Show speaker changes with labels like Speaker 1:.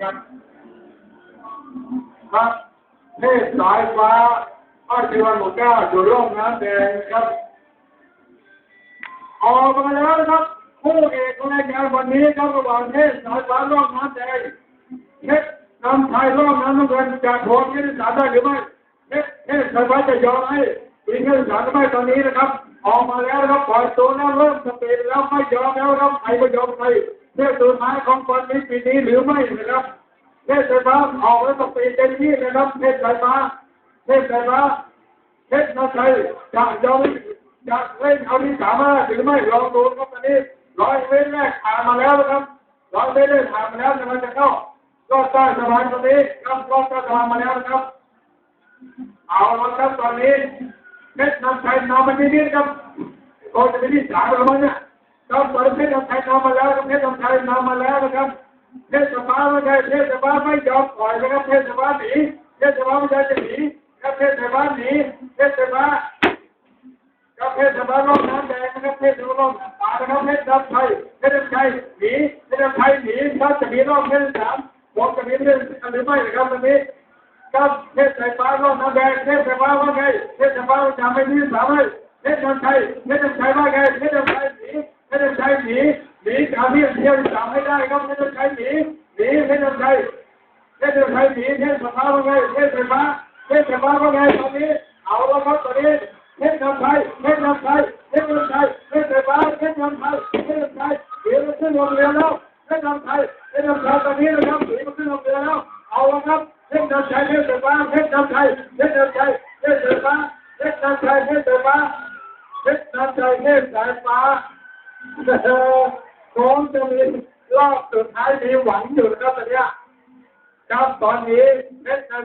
Speaker 1: ครับครับเทศสายฟ้าอาชีวันหมู่เก้าอยู่ร่องน้ำแดงครับ ออกมาแล้วนะครับ คู่เอกของรายการวันนี้ครับระหว่างเทศสายฟ้าร่องน้ำแดงเทศน้ำไทยร่องน้ำน้ำเงินจะโทนที่สามได้หรือไม่เทศเทศสายฟ้าจะยอมให้ทีมเทศสายหรือไม่ตอนนี้นะครับ ออกมาแล้วนะครับปล่อยตัวแล้วเริ่มสปีดแล้วไม่ยอมแล้วครับใครไม่ยอมใคร เทศสุดท้ายของวันนี้ปีนี้หรือไม่นะครับเทศสายฟ้าออกแล้วสปีเต็มที่นะครับเทศสายฟ้าเทศสายฟ้าเพชรนาชัยจะยอมจะเล่นเอาที่สามารถหรือไม่ลองดูครับตอนนี้ร้อยเมตรแรกผ่านมาแล้วนะครับร้อยเมตรแรกผ่านมาแล้วกำลังจะเข้ารอดใต้สะพานตรงนี้ครับรอดใต้สะพานมาแล้วนะครับ เอาละครับตอนนี้เพชรนาชัยนำมาที่นี่ครับก็จะเป็นที่สามแล้วมั้งเนี่ย ครับตอนนี้เพชรนาชัยนำมาแล้วครับเพชรนาชัยนำมาแล้วนะครับเทศบาลไม่ใช่เทศบาลไม่ยอมปล่อยนะครับเทศบาลหนีเทศบาลไม่ใช่จะหนีครับเทศบาลหนีเทศบาลครับเทศบาลร่องน้ำแดงนะครับเทศบาลร่องน้ำป่านะครับเทศบาลไทยเทศบาลไทยหนีเทศบาลไทยหนีถ้าจะมีรอบเทศสามผมจะมีเรื่อหรือไม่นะครับวันนี้ครับเทศบาลร่องน้ำแดงเทศบาว่าไงเทศบาจะไม่มีสามเลยเทศบาลไทยเทศบาลไทยว่าไงเทศบาลไทย ครัยหนีหนีเทศบาลไทยเทศบาลหนีเทศบาว่าไงเทศบาลเทศบาว่าไงตอนนี้ เอาแล้วครับตอนนี้เทศบาลไทยเทศบาลไทยเทศบาลไทยเทศบาลเทศบาลไทยเทศบาลไทยเดี๋ยวมันขึ้นลงเรือแล้วเทศบาลไทยเทศบาลไทยตอนนี้นะครับเดี๋ยวมันขึ้นลงเรือแล้ว เอาแล้วครับเทศบาลไทยเทศบาลเทศบาลไทยเทศบาลไทยเทศบาลเทศบาลไทยเทศบาลเทศบาลไทยเทศสายฟ้าน้องจะมี รอบสุดท้ายมีหวังอยู่นะครับตอนนี้ครับตอนนี้เพชรน